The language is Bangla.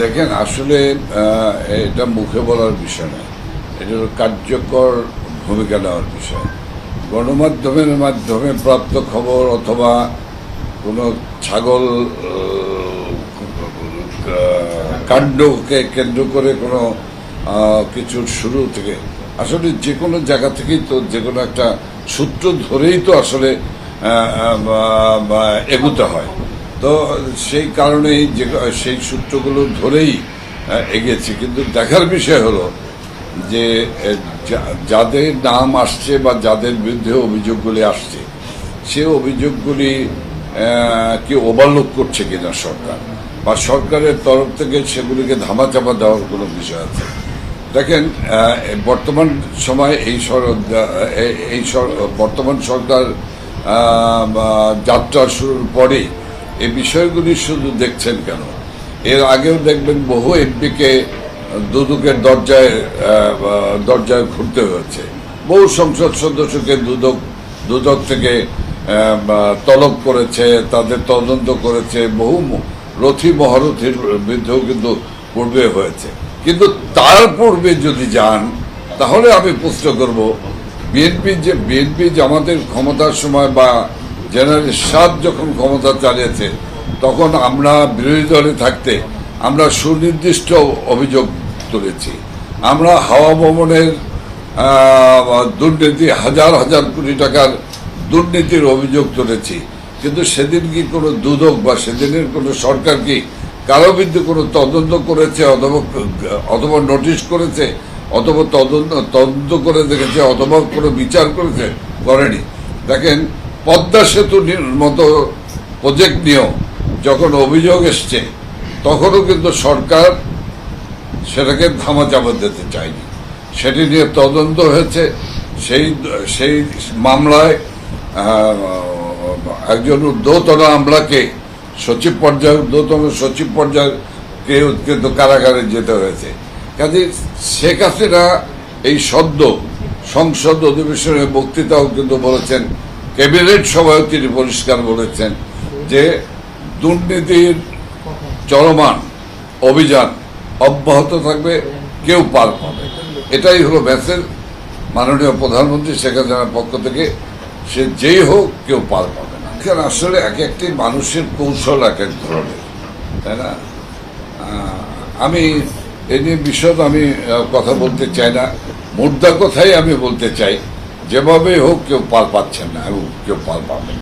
দেখেন, আসলে এটা মুখে বলার বিষয় না। এটা কার্যকর ভূমিকা নেওয়ার বিষয়। গণমাধ্যমের মাধ্যমে প্রাপ্ত খবর অথবা কোনো ছাগল কাণ্ডকে কেন্দ্র করে কোনো কিছুর শুরু থেকে, আসলে যে কোনো জায়গা থেকেই তো যে কোনো একটা সূত্র ধরেই তো আসলে এগুতে হয়। তো সেই কারণেই যে সেই সূত্রগুলো ধরেই আহ, এগিয়েছি। কিন্তু দেখার বিষয় হলো যে যাদের নাম আসছে বা যাদের বিরুদ্ধে অভিযোগগুলি আসছে সে অভিযোগগুলি কি ওভারলুক করছে কিনা সরকার? বা সরকারের তরফ থেকে সেগুলিকে ধামাচাপা দেওয়ার কোনো বিষয় আছে? দেখেন বর্তমান সময় এই এই বর্তমান সরকার যাত্রা শুরুর পরে এই বিষয়গুলি শুধু দেখছেন কেন? এর আগেও দেখবেন বহু এমপিকে দুদকের দরজায় দরজায় ঘুরতে হয়েছে। বহু সংসদ সদস্যকে দুদক দুদক থেকে তলব করেছে, তাদের তদন্ত করেছে, বহু রথী মহারথীর বিরুদ্ধেও কিন্তু পূর্বে হয়েছে। কিন্তু তার পূর্বে যদি যান, তাহলে আমি প্রশ্ন করব, বিএনপি যে বিএনপি যে আমাদের ক্ষমতার সময় বা জেনারেল সাদ যখন ক্ষমতা চালিয়েছে, তখন আমরা বিরোধী দলে থাকতে আমরা সুনির্দিষ্ট অভিযোগ তুলেছি। আমরা হাওয়া ভবনের দুর্নীতি, হাজার হাজার কোটি টাকার দুর্নীতির অভিযোগ তুলেছি। কিন্তু সেদিন কি কোনো দুদক বা সেদিনের কোনো সরকার কি কারও বিরুদ্ধে কোনো তদন্ত করেছে অথবা অথবা নোটিশ করেছে, অথবা তদন্ত তদন্ত করে দেখেছে, অথবা কোনো বিচার করেছে? করেনি। দেখেন পদ্মা সেতু মতো প্রজেক্ট নিয়েও যখন অভিযোগ এসছে, তখনও কিন্তু সরকার সেটাকে ধামাচাপা দিতে চায়নি। সেটি নিয়ে তদন্ত হয়েছে। সেই সেই মামলায় একজন দোতলা আমলাকে, সচিব পর্যায়ে দোতল সচিব পর্যায়ে কিন্তু কারাগারে যেতে হয়েছে। কাজে শেখ হাসিনা এই সদ্য সংসদ অধিবেশনে বক্তৃতাও কিন্তু বলেছেন ক্যাবিনেট সভায় তিনি পরিষ্কার বলেছেন যে দুর্নীতির চলমান অভিযান অব্যাহত থাকবে, কেউ পার পাবে। এটাই হলো মেসেজ মাননীয় প্রধানমন্ত্রী শেখ হাসিনার পক্ষ থেকে। সে যেই হোক, কেউ পার পাবে না। এখানে আসলে এক একটি মানুষের কৌশল এক এক ধরনের, তাই না? আমি এ নিয়ে বিশদ আমি কথা বলতে চাই না। মুদ্রা কথাই আমি বলতে চাই। যেভাবে হোক কেউ পার পাচ্ছেন না এবং কেউ পার পাবেন